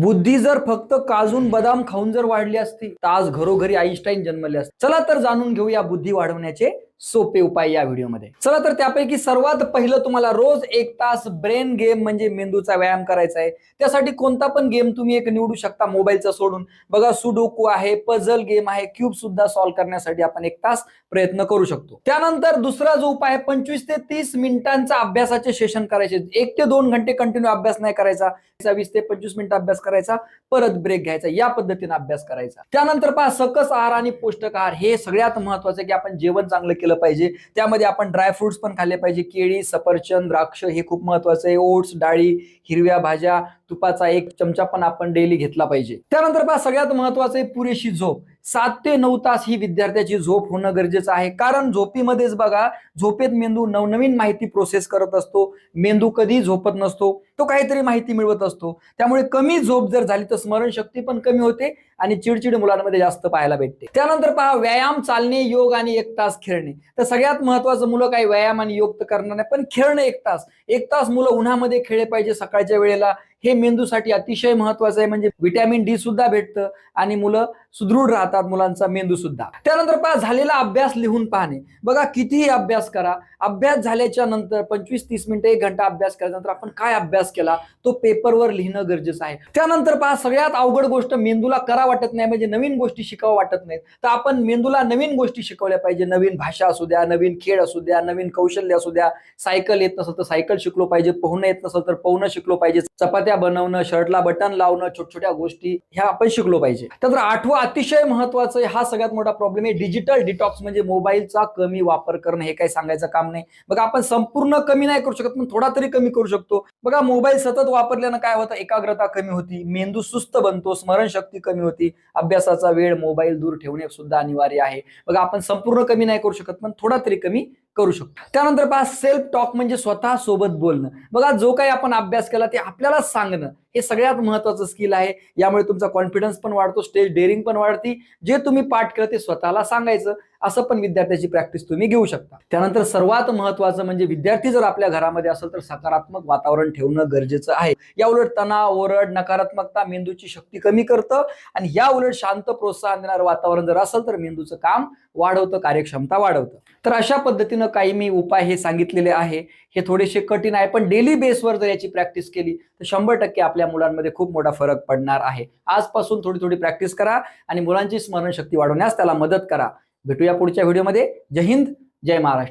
बुद्धी जर फक्त काजून बदाम खाऊन जर वाढली असती तर आज घरोघरी आईन्स्टाईन जन्मले असते. चला तर जाणून घेऊया बुद्धी वाढवण्याचे सोपे उपाय या व्हिडिओमध्ये. चला तर त्यापैकी सर्वात पहिलं तुम्हाला रोज एक तास ब्रेन गेम म्हणजे मेंदूचा व्यायाम करायचा आहे. त्यासाठी कोणता पण गेम तुम्ही एक निवडू शकता मोबाईलचा सोडून. बघा सुडोकू आहे पझल गेम आहे क्यूब सुद्धा सॉल्व्ह करण्यासाठी आपण एक तास प्रयत्न करू शकतो. त्यानंतर दुसरा जो उपाय आहे पंचवीस ते तीस मिनिटांचा अभ्यासाचे सेशन करायचे. एक ते दोन घंटे कंटिन्यू अभ्यास नाही करायचा. वीस ते पंचवीस मिनिट अभ्यास करायचा. परत ब्रेक घ्यायचा. या पद्धतीने अभ्यास करायचा. त्यानंतर पहा सकस आहार आणि पौष्टिक आहार हे सगळ्यात महत्वाचं की आपण जेवण चांगलं केलं पाहिजे. त्यामध्ये आपण ड्रायफ्रुट्स पण खाल्ले पाहिजे. केळी सफरचंद द्राक्ष हे खूप महत्वाचं आहे. ओट्स डाळी हिरव्या भाज्या तुपाचा एक चमचा पण आपण डेली घेतला पाहिजे. त्यानंतर पहा सगळ्यात महत्वाचं आहे पुरेशी झोप. सात ते नऊ तास ही विद्यार्थ्याची झोप होणं गरजेचं आहे. कारण झोपीमध्येच बघा झोपेत मेंदू नवनवीन माहिती प्रोसेस करत असतो. मेंदू कधी झोपत नसतो. तो काहीतरी माहिती मिळवत असतो. त्यामुळे कमी झोप जर झाली तर स्मरणशक्ती पण कमी होते आणि चिडचिड मुलांमध्ये जास्त पाहायला भेटते. त्यानंतर पहा व्यायाम चालणे योग आणि एक तास खेळणे. तर सगळ्यात महत्वाचं मुलं काही व्यायाम आणि योग तर करणार नाही पण खेळणं एक तास. एक तास मुलं उन्हामध्ये खेळले पाहिजे सकाळच्या वेळेला. हे मेंदूसाठी अतिशय महत्वाचं आहे. म्हणजे व्हिटॅमिन डी सुद्धा भेटतं आणि मुलं सुदृढ राहतात मुलांचा मेंदू सुद्धा. त्यानंतर पहा झालेला अभ्यास लिहून पाहणे. बघा कितीही अभ्यास करा. अभ्यास झाल्याच्यानंतर पंचवीस तीस मिनिटं एक घंटा अभ्यास केल्यानंतर आपण काय अभ्यास केला? तो पेपरवर लिहिणं गरजेचं आहे. त्यानंतर पहा सगळ्यात अवघड गोष्ट मेंदूला करा वाटत नाही म्हणजे नवीन गोष्टी शिकावं वाटत नाहीत. तर आपण मेंदूला नवीन गोष्टी शिकवल्या पाहिजे. नवीन भाषा असू द्या नवीन खेळ असू द्या नवीन कौशल्य असू द्या. सायकल येत नसेल तर सायकल शिकलो पाहिजे. पोहणं येत नसेल तर पोहणं शिकलो पाहिजे. चपात्या बनवणं शर्टला बटन लावणं छोट्या छोट्या गोष्टी ह्या आपण शिकलो पाहिजे. त्यानंतर आठवा अतिशय महत्वाचं आहे हा सगळ्यात मोठा प्रॉब्लेम आहे. डिजिटल डिटॉक्स म्हणजे मोबाईलचा कमी वापर करणं हे काही सांगायचं काम नाही. बघा आपण संपूर्ण कमी नाही करू शकत पण थोडा तरी कमी करू शकतो. बघा मोबाईल सतत वापरल्यानं काय होतं? एकाग्रता कमी होती मेंदू सुस्त बनतो स्मरणशक्ती कमी होती. अभ्यासाचा वेळ मोबाईल दूर ठेवणे सुद्धा अनिवार्य आहे. बघा आपण संपूर्ण कमी नाही करू शकत पण थोडा तरी कमी करू शकतो. त्यानंतर पहा सेल्फ टॉक म्हणजे स्वतः सोबत बोलणं. बघा जो काही आपण अभ्यास केला ते आपल्याला सांगणं. हे सगळ्यात महत्वाचं स्किल आहे. यामुळे तुमचा कॉन्फिडन्स पण वाढतो स्टेज डेअरिंग पण वाढती. जे तुम्ही पाठ केलं ते स्वतःला सांगायचं. असं पण विद्यार्थ्याची प्रॅक्टिस तुम्ही घेऊ शकता. त्यानंतर सर्वात महत्वाचं म्हणजे विद्यार्थी जर आपल्या घरामध्ये असेल तर सकारात्मक वातावरण ठेवणं गरजेचं आहे. या उलट तणाव ओरड नकारात्मकता मेंदूची शक्ती कमी करतं आणि या उलट शांत प्रोत्साहन देणारं वातावरण जर असेल तर मेंदूचं काम वाढवतं कार्यक्षमता वाढवतं. तर अशा पद्धतीनं काही मी उपाय हे सांगितलेले आहे. हे थोडेसे कठीण आहे पण डेली बेसवर जर याची प्रॅक्टिस केली तर शंभर टक्के आपल्या मुलांमध्ये खूप मोठा फरक पडणार आहे. आजपासून थोडी थोडी प्रॅक्टिस करा आणि मुलांची स्मरणशक्ती वाढवण्यास त्याला मदत करा. भेटूया पुढच्या व्हिडिओमध्ये जय हिंद जय महाराष्ट्र.